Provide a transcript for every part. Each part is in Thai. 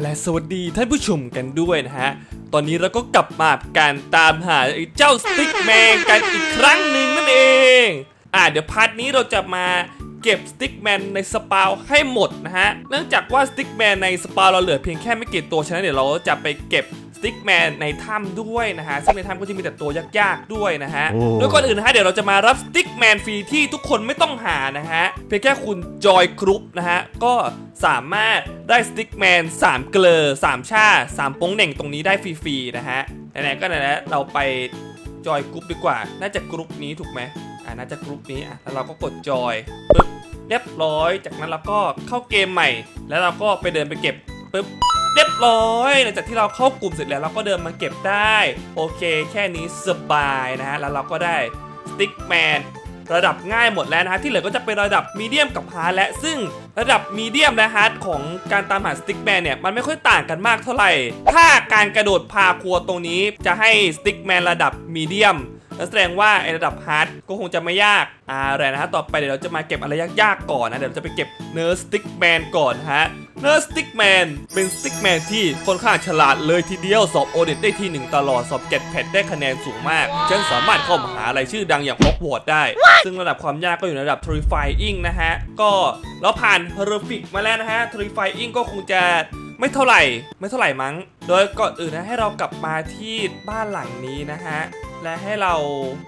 และสวัสดีท่านผู้ชมกันด้วยนะฮะ ตอนนี้เราก็กลับมาการตามหาเจ้าสติ๊กแมนกันอีกครั้งหนึ่งนั่นเอง อ่าเดี๋ยวพาร์ทนี้เราจะมาเก็บสติ๊กแมนในสปาวให้หมดนะฮะ เนื่องจากว่าสติ๊กแมนในสปาวเราเหลือเพียงแค่ไม่กี่ตัว ฉะนั้นเดี๋ยวเราจะไปเก็บ ติ๊กแมนในถ้ำด้วยนะฮะซึ่งในถ้ำก็จะมีแต่ตัวยากๆด้วยนะฮะโอ้โดยก่อนอื่นนะฮะเดี๋ยวเราจะมารับสติ๊กแมนฟรีที่ทุกคนไม่ต้องหานะฮะเพียงแค่คุณจอยกรุ๊ปนะฮะก็สามารถได้สติ๊กแมน3 เกลอ3 ชา3โป้งเหน่งตรงนี้ได้ฟรีๆนะฮะไหนๆก็ไหนๆเราไปจอยกรุ๊ปดีกว่า น่าจะกรุ๊ปนี้ถูกไหมอ่าน่าจะกรุ๊ปนี้อะแล้วเราก็กดจอยปึ๊บเรียบร้อย จากนั้นเราก็เข้าเกมใหม่ แล้วเราก็ไปเดินไปเก็บ ปึ๊บเรียบร้อยหลังจากที่เราเข้ากลุ่มเสร็จแล้วเราก็เดินมาเก็บได้ โอเค แค่นี้สบายนะฮะแล้วเราก็ได้สติ๊กแมนระดับง่ายหมดแล้วนะฮะที่เหลือก็จะเป็นระดับมีเดียมกับฮาร์ดและซึ่งระดับมีเดียมและฮาร์ดของการตามหาสติ๊กแมนเนี่ยมันไม่ค่อยต่างกันมากเท่าไหร่ ถ้าการกระโดดพาครัวตรงนี้จะให้สติ๊กแมนระดับมีเดียมนั่นแสดงว่าไอระดับฮาร์ดก็คงจะไม่ยากอ่าอะไรนะฮะต่อไปเดี๋ยวเราจะมาเก็บอะไรยากๆก่อนนะเดี๋ยวเราจะไปเก็บเนื้อสติ๊กแมนก่อนฮะ เนื้อสติ๊กแมนเป็นสติ๊กแมนที่ค่อนข้างฉลาดเลยทีเดียวสอบโอเดตได้ที่หนึ่งตลอด สอบเก็ตแพดได้คะแนนสูงมากฉันสามารถเข้ามหาลัยชื่อดังอย่างฮอกวอตส์ได้ ซึ่งระดับความยากก็อยู่ในระดับ Terrifying นะฮะ ก็เราผ่าน Horrific มาแล้วนะฮะ Terrifying ก็คงจะไม่เท่าไหร่ ไม่เท่าไหร่มั้ง โดยก่อนอื่นนะให้เรากลับมาที่บ้านหลังนี้นะฮะ และให้เรา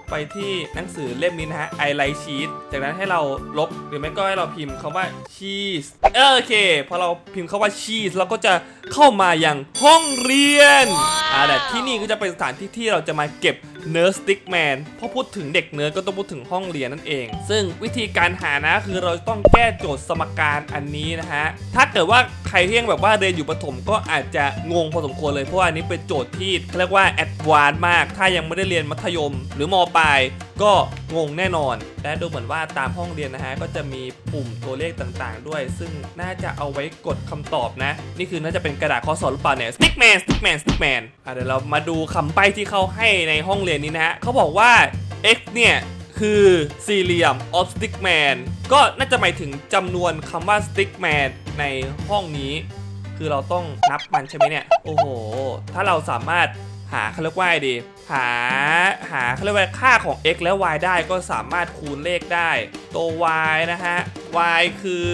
ไปที่หนังสือเล่มนี้นะฮะ I like cheese จากนั้นให้เราลบหรือไม่ก็ให้เราพิมพ์คำว่า cheese โอเค พอเราพิมพ์คำว่า cheese เราก็จะเข้ามาอย่างห้องเรียน อ่าแต่ที่นี่ก็จะเป็นสถานที่ที่เราจะมาเก็บ เนื้อสติ๊กแมนพอพูดถึงเด็กเนื้อก็ต้องพูดถึงห้องเรียนนั่นเอง ซึ่งวิธีการหานะคือเราต้องแก้โจทย์สมการอันนี้นะฮะ ถ้าเกิดว่าใครที่ยังแบบว่าเรียนอยู่ประถมก็อาจจะงงพอสมควรเลยเพราะว่าอันนี้เป็นโจทย์ที่เขาเรียกว่าแอดวานซ์มาก ถ้ายังไม่ได้เรียนมัธยม หรือมปลายก็งงแน่นอน และดูเหมือนว่าตามห้องเรียนนะฮะก็จะมีปุ่มตัวเลขต่างๆ ด้วย ซึ่งน่าจะเอาไว้กดคำตอบนะ นี่คือน่าจะเป็นกระดาษข้อสอบหรือเปล่าเนี่ย stickman stickman stickman เดี๋ยวเรามาดูคำใบ้ที่เขาให้ในห้องเรียนนี้นะฮะเขาบอกว่า x เนี่ยคือสี่เหลี่ยม of stickman ก็น่าจะหมายถึงจำนวนคำว่า stickman ในห้องนี้ คือเราต้องนับมันใช่ไหมเนี่ย โอ้โห ถ้าเราสามารถหาเขาเรียกว่าดี หาหาเขาเรียกว่าค่าของ x และ y ได้ก็สามารถคูณเลขได้ ตัว y นะฮะ y คือ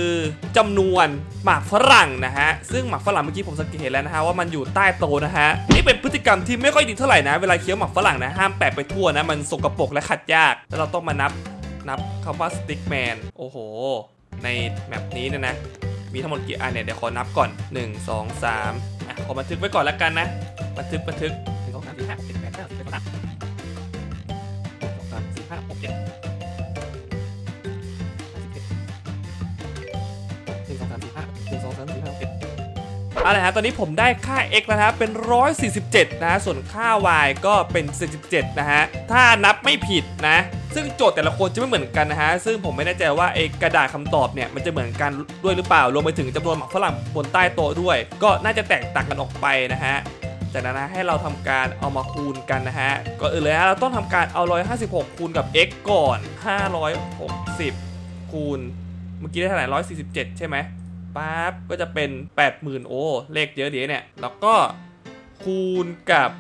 จำนวนหมากฝรั่งนะฮะ ซึ่งหมากฝรั่งเมื่อกี้ผมสังเกตเห็นแล้วนะฮะว่ามันอยู่ใต้โตนะฮะ นี่เป็นพฤติกรรมที่ไม่ค่อยดีเท่าไหร่นะ เวลาเคี้ยวหมากฝรั่งนะห้ามแปะไปทั่วนะ มันสกปรกและขัดยาก แล้วเราต้องมานับนับคำว่า stickman โอ้โห ในแมปนี้เนี่ยนะ มีทั้งหมดกี่อันเนี่ยเดี๋ยวขอนับก่อน 1 2 3อะขอบันทึกไว้ก่อนแล้วกันนะ บันทึกบันทึกหนึ่งสองสามสี่ห้า เอาละฮะตอนนี้ผมได้ค่า x แล้วนะครับเป็น 147นะฮะส่วนค่า y ก็เป็น 47 นะฮะ ถ้านับไม่ผิดนะ ซึ่งโจทย์แต่ละคนจะไม่เหมือนกันนะฮะ ซึ่งผมไม่แน่ใจว่าไอ้กระดาษคำตอบเนี่ย มันจะเหมือนกันด้วยหรือเปล่ารวมไปถึงจำนวนหมากฝรั่งบนใต้โต๊ะด้วย ก็น่าจะแตกต่างกันออกไปนะฮะจากนั้นนะให้เราทำการเอามาคูณกันนะฮะก็อื่นเลยฮะเราต้องทำการเอา 156 คูณกับ x ก่อน 560 คูณ เมื่อกี้ได้เท่าไหร่147 ใช่ไหม ปั๊บก็จะเป็น 80,000 โอ้เลขเยอะดีเนี่ย แล้วก็คูณกับ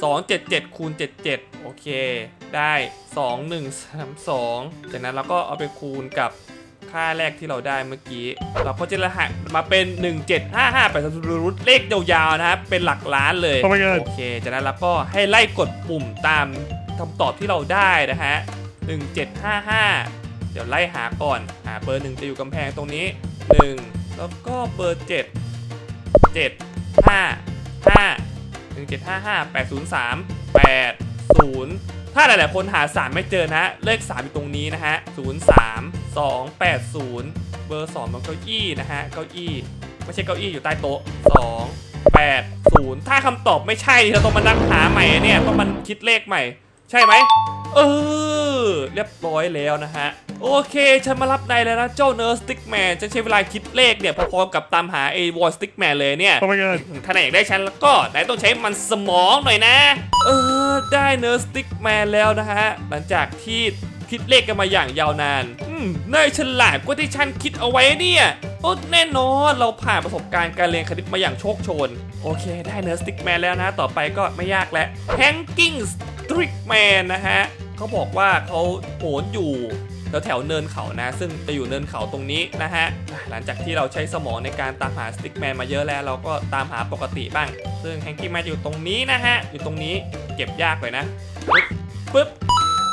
277 คูณ 77 โอเค ได้ 2132 จากนั้นเราก็เอาไปคูณกับค่าแรกที่เราได้เมื่อกี้ เราก็จะรหัสมาเป็น 1755ไปสรุปเลขยาวๆนะครับ เป็นหลักล้านเลย Oh my god โอเค จากนั้นเราก็ให้ไล่กดปุ่มตามคำตอบที่เราได้นะฮะ 1755 เดี๋ยวไล่หาก่อน หาเบอร์หนึ่งจะอยู่กำแพงตรงนี้ 1 แล้วก็เบอร์7 7 5 5 1 7 5 5 8 0 3 8 0ถ้าหลายๆคนหา3ไม่เจอนะเลข3อยู่ตรงนี้นะฮะ0 3 2 8 0เบอร์2ตรงเก้าอี้นะฮะเก้าอี้ไม่ใช่เก้าอี้อยู่ใต้โต๊ะ2 8 0ถ้าคำตอบไม่ใช่เราต้องมานั่งหาใหม่เนี่ยต้องมันคิดเลขใหม่ ใช่ไหม เออ เรียบร้อยแล้วนะฮะ โอเค ฉันมารับนายแล้วนะ เจ้าเนิร์สติ๊กแมนฉันใช้เวลาคิดเลขเนี่ยพอๆกับตามหาไอ้วอลสติ๊กแมนเลยเนี่ย Oh my god ถ้านายอยากได้ฉันแล้วก็นายต้องใช้มันสมองหน่อยนะ เออ ได้เนิร์สติ๊กแมนแล้วนะฮะ หลังจากที่คิดเลขกันมาอย่างยาวนาน อืมนายฉลาดกว่าที่ฉันคิดเอาไว้เนี่ยโอ้แน่นอนเราผ่านประสบการณ์การเรียนคณิตมาอย่างโชคโชน โอเค ได้เนื้อสติ๊กแมนแล้วนะ ต่อไปก็ไม่ยากแล้วแฮงกิ้ง สติกแมนนะฮะเขาบอกว่าเขาโหนอยู่แถวแถวเนินเขานะ ซึ่งจะอยู่เนินเขาตรงนี้นะฮะ หลังจากที่เราใช้สมองในการตามหาสติกแมนมาเยอะแล้ว เราก็ตามหาปกติบ้าง ซึ่งแฮงกิ้งแมนอยู่ตรงนี้นะฮะ อยู่ตรงนี้เก็บยากเลยนะปึ๊บปึ๊บ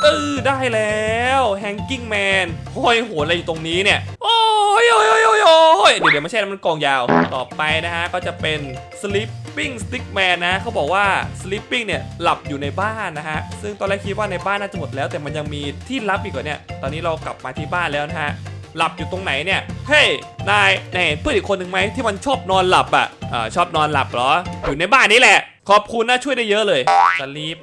เออได้แล้วแฮงกิ้งแมนห้อยหัวอะไรอยู่ตรงนี้เนี่ย โอ้ยโอ้ยโอ้ยโอ้ยเดี๋ยวเดี๋ยวไม่ใช่นะมันกองยาว ต่อไปนะฮะ ก็จะเป็นสลิป sleeping stick man นะเขาบอกว่า sleeping เนี่ยหลับอยู่ในบ้านนะฮะ ซึ่งตอนแรกคิดว่าในบ้านน่าจะหมดแล้ว แต่มันยังมีที่ลับอีกกว่าเนี่ย ตอนนี้เรากลับมาที่บ้านแล้วนะฮะ หลับอยู่ตรงไหนเนี่ย เฮ้ย นายนายเพื่อนอีกคนหนึ่งไหมที่มันชอบนอนหลับอะอ่าชอบนอนหลับเหรอ อยู่ในบ้านนี้แหละ ขอบคุณนะช่วยได้เยอะเลย sleep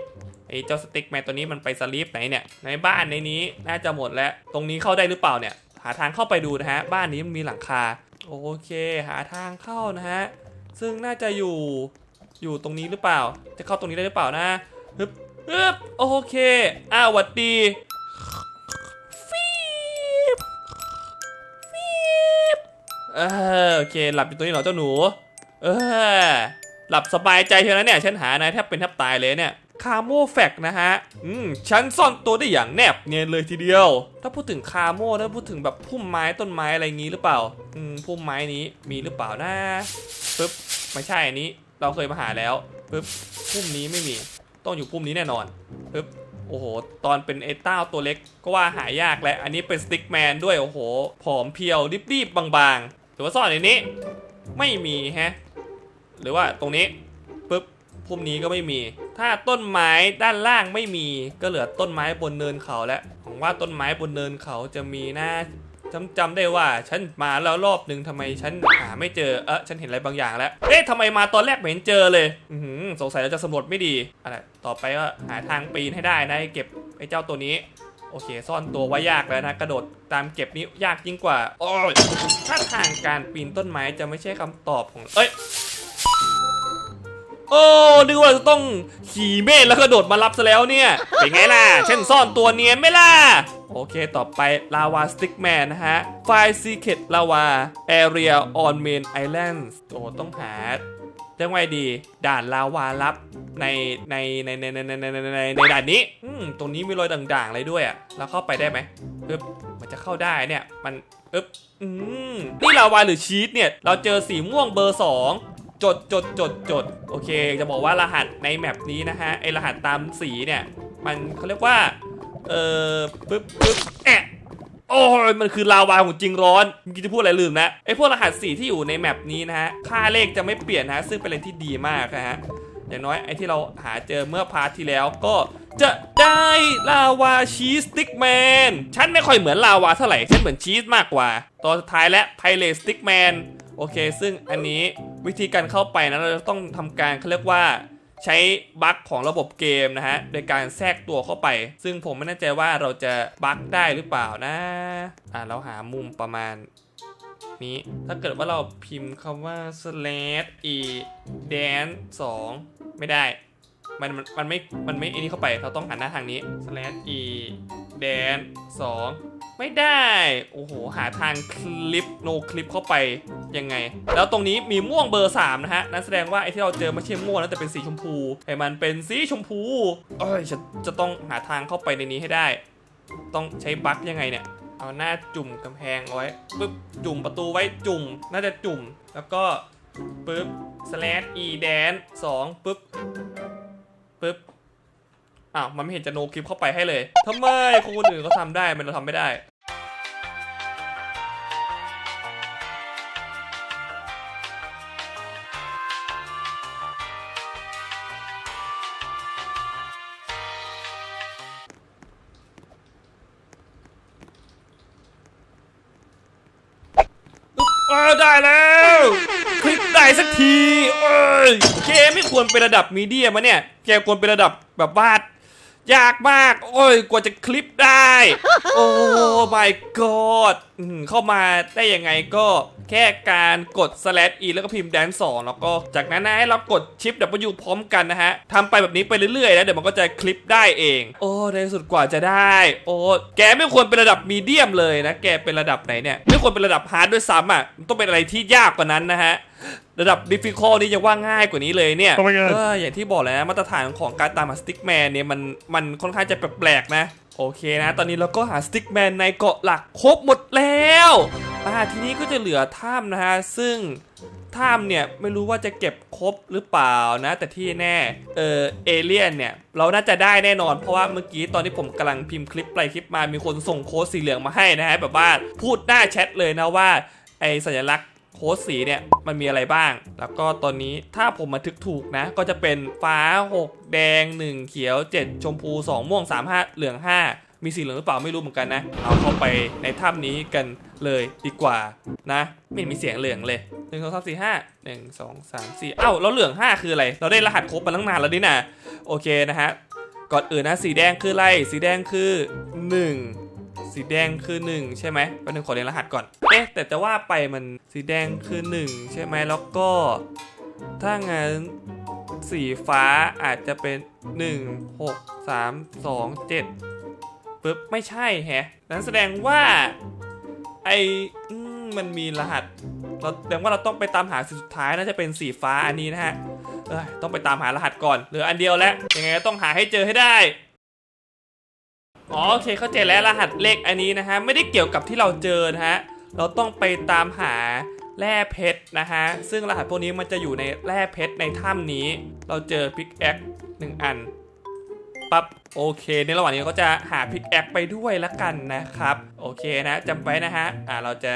ไอ้เจ้าสติ๊กแมนตัวนี้มันไปสลีปไหนเนี่ย ในบ้านในนี้น่าจะหมดแล้ว ตรงนี้เข้าได้หรือเปล่าเนี่ย หาทางเข้าไปดูนะฮะ บ้านนี้มันมีหลังคา โอเค หาทางเข้านะฮะ ซึ่งน่าจะอยู่อยู่ตรงนี้หรือเปล่า จะเข้าตรงนี้ได้หรือเปล่านะฮึบฮึบโอเค อ้าวหวัดดีฟีบฟีบเออโอเค หลับอยู่ตรงนี้เหรอเจ้าหนู เออ หลับสบายใจเท่านั้นเนี่ยฉันหานายแทบเป็นแทบตายเลยเนี่ยคาโมแฟกนะฮะ อืม ฉันซ่อนตัวได้อย่างแนบเนียนเลยทีเดียว ถ้าพูดถึงคาโมถ้าพูดถึงแบบพุ่มไม้ต้นไม้อะไรงี้หรือเปล่า อืม พุ่มไม้นี้มีหรือเปล่านะปึ๊บ ไม่ใช่อันนี้ เราเคยมาหาแล้วปึ๊บพุ่มนี้ไม่มี ต้องอยู่พุ่มนี้แน่นอนปึ๊บโอ้โห ตอนเป็นไอ้ต้าตัวเล็กก็ว่าหายากแล้วอันนี้เป็นสติ๊กแมนด้วย โอ้โห ผอมเพรียวรีบๆบางๆ หรือว่าซ่อนในนี้ ไม่มีแฮะ หรือว่าตรงนี้ปุ๊บพุ่มนี้ก็ไม่มี ถ้าต้นไม้ด้านล่างไม่มี ก็เหลือต้นไม้บนเนินเขาแล้วผมว่าต้นไม้บนเนินเขาจะมีนะ จำจำได้ว่าฉันมาแล้วรอบหนึ่งทำไมฉันหาไม่เจอ เออฉันเห็นอะไรบางอย่างแล้ว เอ๊ะทำไมมาตอนแรกไม่เห็นเจอเลย อืมสงสัยเราจะสำรวจไม่ดี อะไร ต่อไปก็หาทางปีนให้ได้นะเก็บไอ้เจ้าตัวนี้ โอเค ซ่อนตัวไว้ยากแล้วนะ กระโดดตามเก็บนี้ยากยิ่งกว่า โอ้ยถ้าทางการปีนต้นไม้จะไม่ใช่คำตอบของ เอ้ย โอ้นึกว่าจะต้องขี่เมฆแล้วก็โดดมารับซะแล้วเนี่ย เป็นไงล่ะ เช่นซ่อนตัวเนียนไหมล่ะ โอเค ต่อไปลาวาสติ๊กแมนนะฮะ ไฟซีเค t ลาวา Area on Main Island โอ้ต้องหาเรียกว่าไงดี ด่านลาวาลับในในในในในในในในในในด่านนี้อืมตรงนี้มีรอยด่างๆอะไรด้วยอะแล้วเข้าไปได้ไหมอึ๊บมันจะเข้าได้เนี่ย มันอึ๊บอืมนี่ลาวาหรือชีสเนี่ย เราเจอสีม่วงเบอร์สอง จดจดจดจดโอเค จะบอกว่ารหัสในแมปนี้นะฮะไอรหัสตามสีเนี่ยมันเขาเรียกว่า เออปึ๊บปึ๊บแอะโอ้ยมันคือลาวาของจริงร้อนเมื่อกี้จะพูดอะไรลืมนะไอพวกรหัสสีที่อยู่ในแมปนี้นะฮะค่าเลขจะไม่เปลี่ยนนะฮะซึ่งเป็นอะไรที่ดีมากนะฮะอย่างน้อยไอที่เราหาเจอเมื่อพาร์ทที่แล้วก็จะได้ลาวาชีสติ๊กแมนฉันไม่ค่อยเหมือนลาวาเท่าไหร่ฉันเหมือนชีสมากกว่าตอนสุดท้ายและไพเรสติ๊กแมน โอเค ซึ่งอันนี้วิธีการเข้าไปนะเราจะต้องทำการเขาเรียกว่าใช้บั๊กของระบบเกมนะฮะ โดยการแทรกตัวเข้าไป ซึ่งผมไม่แน่ใจว่าเราจะบั๊กได้หรือเปล่านะ อ่าเราหามุมประมาณนี้ ถ้าเกิดว่าเราพิมพ์คำว่า slash e dance 2 ไม่ได้ มันมันมันไม่มันไม่อันนี้เข้าไปเราต้องหันหน้าทางนี้ slash e dance 2ไม่ได้ โอ้โห หาทางคลิปโนคลิปเข้าไปยังไง แล้วตรงนี้มีม่วงเบอร์ 3 นะฮะ นั่นแสดงว่าไอ้ที่เราเจอไม่ใช่ม่วงนะแต่เป็นสีชมพูให้มันเป็นสีชมพูเอ้ยฉันจะต้องหาทางเข้าไปในนี้ให้ได้ ต้องใช้บั๊กยังไงเนี่ย เอาหน้าจุ่มกำแพงไว้ปึ๊บจุ่มประตูไว้จุ่ม น่าจะจุ่ม แล้วก็ปึ๊บ slash e dan 2ปึ๊บ ปึ๊บอ้าวมันไม่เห็นจะโนคลิปเข้าไปให้เลยทำไมคนอื่นเขาทำได้มันเราทำไม่ได้ เออได้แล้ว คลิกได้สักทีเอ้ยเกมไม่ควรเป็นระดับมีเดียมาเนี่ยเกมควรเป็นระดับแบบวาดยากมาก โอ้ย กว่าจะคลิปได้ โอ้ my god เข้ามาได้ยังไงก็ แค่การกด slash e แล้วก็พิมพ์ dance 2แล้วก็จากนั้นนะให้เรากดชิป W พร้อมกันนะฮะทำไปแบบนี้ไปเรื่อยๆแล้วเดี๋ยวมันก็จะคลิปได้เอง โอ้ในที่สุดกว่าจะได้ โอ้แกไม่ควรเป็นระดับมีเดียมเลยนะ แกเป็นระดับไหนเนี่ยไม่ควรเป็นระดับฮาร์ดด้วยซ้ำอะมันต้องเป็นอะไรที่ยากกว่านั้นนะฮะระดับ difficult นี่ยังว่าง่ายกว่านี้เลยเนี่ย Oh my god เอออย่างที่บอกเลยนะมาตรฐานของการตามหาสติ๊กแมนเนี่ยมันมันค่อนข้างจะแปลกๆนะ โอเคนะ ตอนนี้เราก็หาสติ๊กแมนในเกาะหลักครบหมดแล้วอ่าทีนี้ก็จะเหลือถ้ำนะฮะ ซึ่งถ้ำเนี่ยไม่รู้ว่าจะเก็บครบหรือเปล่านะ แต่ที่แน่เออเอเลียนเนี่ย เราน่าจะได้แน่นอนเพราะว่าเมื่อกี้ตอนที่ผมกำลังพิมพ์คลิปไปคลิปมามีคนส่งโค้ดสีเหลืองมาให้นะฮะแบบว่าพูดหน้าแชทเลยนะว่าไอสัญลักษณ์ โค้ดสีเนี่ยมันมีอะไรบ้าง แล้วก็ตอนนี้ถ้าผมบันทึกถูกนะ ก็จะเป็นฟ้า 6 แดง 1 เขียว 7 ชมพู 2 ม่วง 3 5 เหลือง 5 มีสีเหลืองหรือเปล่าไม่รู้เหมือนกันนะ เอาเข้าไปในถ้ำนี้กันเลยดีกว่านะไม่มีเสียงเหลืองเลย1 2 3 4 5 1 2 3 4เอ้าแล้วเหลือง5คืออะไร เราได้รหัสครบมาตั้งนานแล้วนี่นะโอเคนะฮะก่อนอื่นนะสีแดงคืออะไรสีแดงคือ1 สีแดงคือ 1 ใช่ไหมแป๊บนึงขอเรียนรหัสก่อน เอ๊ะ แต่จะว่าไปมันสีแดงคือ 1 ใช่ไหมแล้วก็ ถ้างั้นสีฟ้าอาจจะเป็น 1 6 3 2 7ปึ๊บไม่ใช่แฮะนั้นแสดงว่าไอมันมีรหัสเราแสดงว่าเราต้องไปตามหาสีสุดท้ายน่าจะเป็นสีฟ้าอันนี้นะฮะต้องไปตามหารหัสก่อนเหลืออันเดียวแล้วยังไงก็ต้องหาให้เจอให้ได้ อ๋อโอเคเข้าใจแล้วรหัสเลขอันนี้นะฮะไม่ได้เกี่ยวกับที่เราเจอนะฮะเราต้องไปตามหาแร่เพชรนะฮะซึ่งรหัสพวกนี้มันจะอยู่ในแร่เพชรในถ้ำนี้ เราเจอพิกแอคหนึ่งอันปั๊บโอเค ในระหว่างนี้ก็จะหาพิกแอคไปด้วยละกันนะครับ โอเคนะจำไว้นะฮะอ่าเราจะ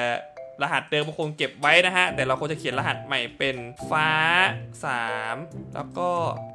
รหัสเดิมคงเก็บไว้นะฮะ แต่เราควรจะเขียนรหัสใหม่เป็นฟ้า 3 แล้วก็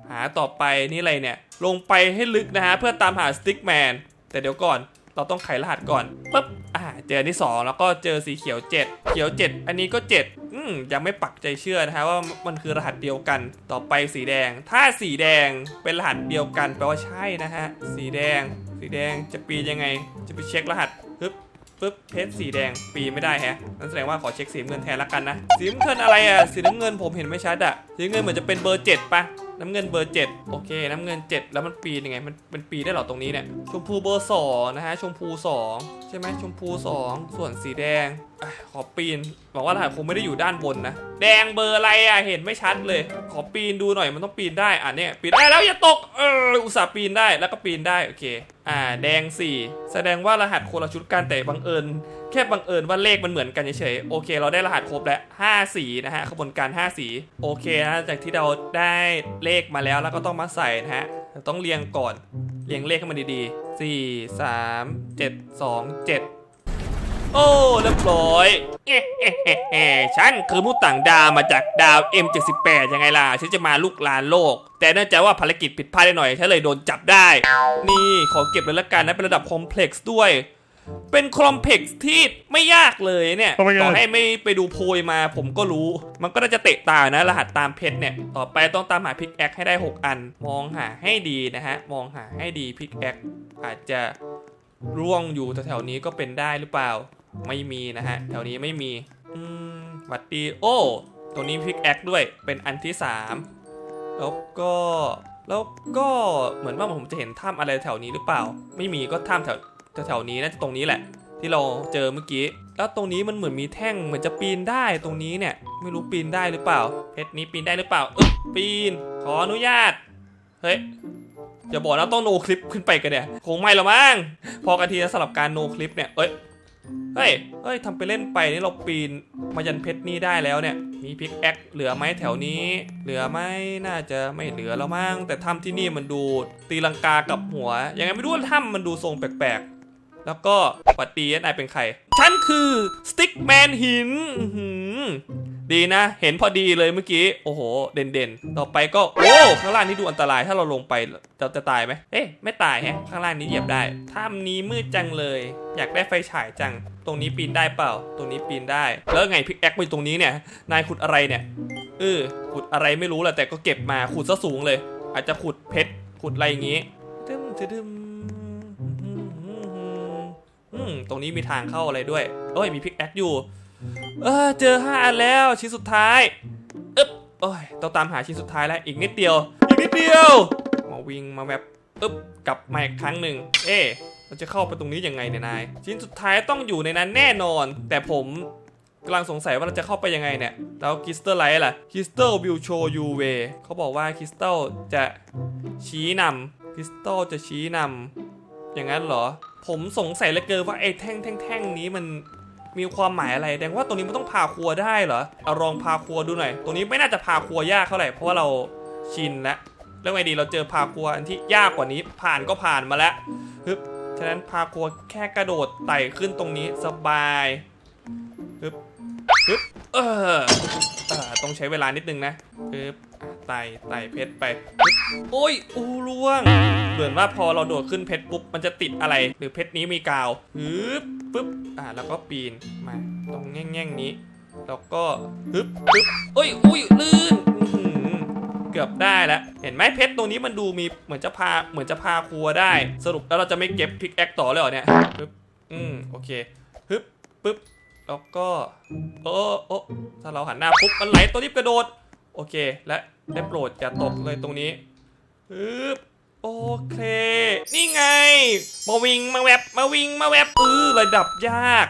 หาต่อไปนี่อะไรเนี่ย ลงไปให้ลึกนะฮะ เพื่อตามหาสติ๊กแมน แต่เดี๋ยวก่อนเราต้องไขรหัสก่อนปุ๊บอ่าเจออันที่ 2 แล้วก็เจอสีเขียว 7 เขียว 7 อันนี้ก็ 7 อืมยังไม่ปักใจเชื่อนะฮะว่ามันคือรหัสเดียวกันต่อไปสีแดง ถ้าสีแดงเป็นรหัสเดียวกันแปลว่าใช่นะฮะสีแดง สีแดงจะปียังไง จะไปเช็ครหัสปึ๊บปึ๊บเพชรสีแดงปีไม่ได้แฮะนั่นแสดงว่าขอเช็คสีเงินแทนละกันนะสีเงินอะไรอะสีน้ำเงินผมเห็นไม่ชัดอะสีเงินเหมือนจะเป็นเบอร์7ปะ น้ำเงินเบอร์7โอเค น้ำเงิน7แล้วมันปีนยังไง มันเป็นปีนได้หรอตรงนี้เนี่ย ชมพูเบอร์2นะฮะ ชมพู2 ใช่ไหมชมพู 2 ส่วนสีแดงอขอปีนบอกว่ารหัสคงไม่ได้อยู่ด้านบนนะ แดงเบอร์อะไรอะเห็นไม่ชัดเลย ขอปีนดูหน่อยมันต้องปีนได้อะเนี่ยปีนได้แล้วอย่าตกเอออุตส่าห์ปีนได้แล้วก็ปีนได้โอเค อ่า แดง 4 แสดงว่ารหัสคนละชุดกันแต่บังเอิญ แค่บังเอิญว่าเลขมันเหมือนกันเฉยๆโอเค เราได้รหัสครบแล้ว5สีนะฮะขบวนการ 5 สี โอเคนะจากที่เราได้เลขมาแล้วแล้วก็ต้องมาใส่นะฮะต้องเรียงก่อน เรียงเลขให้มันดีๆ 4 3 7 2 7 โอ้เรียบร้อยเอ๊ะเอ๊ะเอ๊ะเอ๊ะฉันคือมุต่างดาวมาจากดาว M78 ยังไงล่ะ ฉันจะมาลุกลานโลก แต่เนื่องจากว่าภารกิจผิดพลาดได้หน่อยฉันเลยโดนจับได้ นี่ขอเก็บเลยละกันนะเป็นระดับคอมเพล็กซ์ด้วย เป็นคอมเพล็กซ์ที่ไม่ยากเลยเนี่ย Oh my god ต่อให้ไม่ไปดูโพยมา ผมก็รู้ มันก็น่าจะเตะตานะ รหัสตามเพชรเนี่ย ต่อไปต้องตามหาพิกแอคให้ได้ 6 อัน มองหาให้ดีนะฮะ มองหาให้ดีพิกแอคอาจจะร่วงอยู่แถวๆนี้ก็เป็นได้หรือเปล่า ไม่มีนะฮะ แถวนี้ไม่มีอืมหวัดดีโอ้ตัวนี้พิกแอคด้วย เป็นอันที่ 3 แล้วก็แล้วก็เหมือนว่าผมจะเห็นถ้ำอะไรแถวนี้หรือเปล่า ไม่มีก็ถ้ำแถว แถวๆนี้น่าจะตรงนี้แหละ ที่เราเจอเมื่อกี้ แล้วตรงนี้มันเหมือนมีแท่งเหมือนจะปีนได้ตรงนี้เนี่ย ไม่รู้ปีนได้หรือเปล่า เพชรนี้ปีนได้หรือเปล่าเออปีน ขออนุญาต เฮ้ยอย่าบอกนะต้องโนคลิปขึ้นไปกันเนี่ย คงไม่ละมั้งพอกันทีสำหรับการโนคลิปเนี่ยเอ้ยเฮ้ยเฮ้ยทำไปเล่นไปนี่เราปีนมายันเพชรนี่ได้แล้วเนี่ย มีพิกแอคเหลือไหมแถวนี้ เหลือไหมน่าจะไม่เหลือแล้วมั้งแต่ถ้ำที่นี่มันดูตีลังกากับหัว ยังไงไม่รู้ว่าถ้ำมันดูทรงแปลก แล้วก็ปัดตีนายเป็นใคร ฉันคือสติ๊กแมนหินดีนะ เห็นพอดีเลยเมื่อกี้ โอ้โห เด่นๆ ต่อไปก็ โอ้ข้างล่างนี่ดูอันตรายถ้าเราลงไปจะจะตายไหมเอ๊ะไม่ตายแฮะ ข้างล่างนี้เหยียบได้ถ้ำนี้มืดจังเลย อยากได้ไฟฉายจัง ตรงนี้ปีนได้เปล่า ตรงนี้ปีนได้ แล้วไงพิกแอคไปตรงนี้เนี่ย นายขุดอะไรเนี่ยเออขุดอะไรไม่รู้แหละแต่ก็เก็บมาขุดซะสูงเลย อาจจะขุดเพชรขุดอะไรอย่างงี้ดึมดึม อืมตรงนี้มีทางเข้าอะไรด้วยเอ้ยมีพิกแอคอยู่ เออเจอห้าอันแล้วชิ้นสุดท้ายอึ๊บโอ้ยต้องตามหาชิ้นสุดท้ายแล้วอีกนิดเดียว อีกนิดเดียว มาวิ่งมาแบบอึ๊บกลับมาอีกครั้งหนึ่งเอ๊ะเราจะเข้าไปตรงนี้ยังไงเนี่ยนายชิ้นสุดท้ายต้องอยู่ในนั้นแน่นอน แต่ผมกำลังสงสัยว่าเราจะเข้าไปยังไงเนี่ย แล้วคริสตัลไลท์ล่ะคริสตัลวิวโชยูเวเขาบอกว่าคริสตัลจะชี้นำคริสตัลจะชี้นำอย่างนั้นเหรอ ผมสงสัยเหลือเกินว่าไอ้แท่งแท่งนี้มันมีความหมายอะไรแดงว่าตรงนี้มันต้องพาครัวได้เหรอเอาลองพาครัวดูหน่อย ตรงนี้ไม่น่าจะพาครัวยากเท่าไหร่เพราะว่าเราชินแล้วแล้วไงดีเราเจอพาครัวอันที่ยากกว่านี้ผ่านก็ผ่านมาแล้วฮึบฉะนั้นพาครัวแค่กระโดดไต่ขึ้นตรงนี้สบายฮึบฮึบเออเออต้องใช้เวลานิดนึงนะฮึบอะ ไต่ไต่เพชรไป โอ้ยอู้ล่วง เหมือนว่าพอเราโดดขึ้นเพชรปุ๊บมันจะติดอะไร หรือเพชรนี้มีกาวฮึบปึ๊บอ่าแล้วก็ปีนมาตรงแง่งๆนี้ แล้วก็ฮึบฮึบโอ้ยอุ้ยลื่นเกือบได้แล้วเห็นไหมเพชรตรงนี้มันดูมีเหมือนจะพาเหมือนจะพาครัวได้ สรุปแล้วเราจะไม่เก็บพิกแอคต่อเลยเหรอเนี่ยฮึบอืมโอเคฮึบปึ๊บแล้วก็โอ้โอ้ถ้าเราหันหน้าปุ๊บมันไหลตัวรีบกระโดด โอเคและ ได้โปรดอย่าตกเลยตรงนี้ฮึบโอเค นี่ไง มาวิ่งมาแวบมาวิ่งมาแวบเออระดับยาก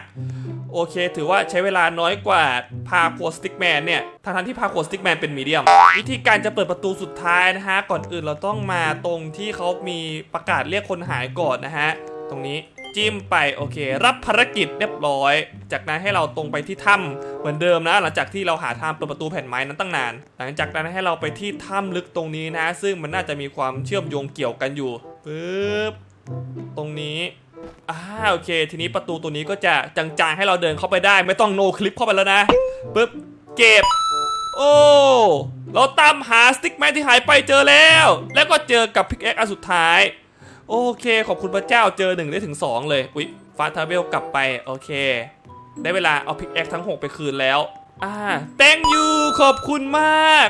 โอเค ถือว่าใช้เวลาน้อยกว่าพาคัวสติ๊กแมนเนี่ยทางทันที่พาคัวสติ๊กแมนเป็นมีเดียม วิธีการจะเปิดประตูสุดท้ายนะฮะ ก่อนอื่นเราต้องมาตรงที่เขามีประกาศเรียกคนหายก่อนนะฮะ ตรงนี้ จิ้มไปโอเค รับภารกิจเรียบร้อย จากนั้นให้เราตรงไปที่ถ้ำเหมือนเดิมนะ หลังจากที่เราหาทางเปิดประตูแผ่นไม้นั้นตั้งนาน หลังจากนั้นให้เราไปที่ถ้ำลึกตรงนี้นะ ซึ่งมันน่าจะมีความเชื่อมโยงเกี่ยวกันอยู่ปึ๊บตรงนี้อ่าโอเค ทีนี้ประตูตัวนี้ก็จะจางๆให้เราเดินเข้าไปได้ ไม่ต้องโนคลิปเข้าไปแล้วนะปึ๊บเก็บ โอ้เราตามหาสติ๊กแมนที่หายไปเจอแล้ว แล้วก็เจอกับพิกแอคอันสุดท้าย โอเค ขอบคุณพระเจ้าเจอ1ได้ถึง2เลยอุ๊ยฟาทาเวลกลับไป โอเค ได้เวลาเอาพิกแอคทั้ง 6 ไปคืนแล้ว อ่า thank you ขอบคุณมาก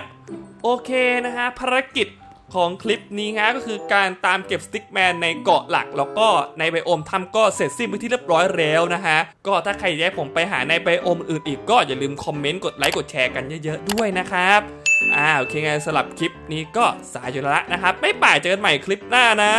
โอเคนะฮะ ภารกิจของคลิปนี้ฮะก็คือการตามเก็บสติ๊กแมนในเกาะหลัก แล้วก็ในไบโอมทำก็เสร็จสิ้นไปที่เรียบร้อยแล้วนะฮะ ก็ถ้าใครอยากผมไปหาในไบโอมอื่นอีกก็อย่าลืมคอมเมนต์กดไลค์กดแชร์กันเยอะๆด้วยนะครับอ่าโอเคไงสำหรับคลิปนี้ก็สายอยู่ล้วนะครับ ไม่ป่ายเจอกันใหม่คลิปหน้านะ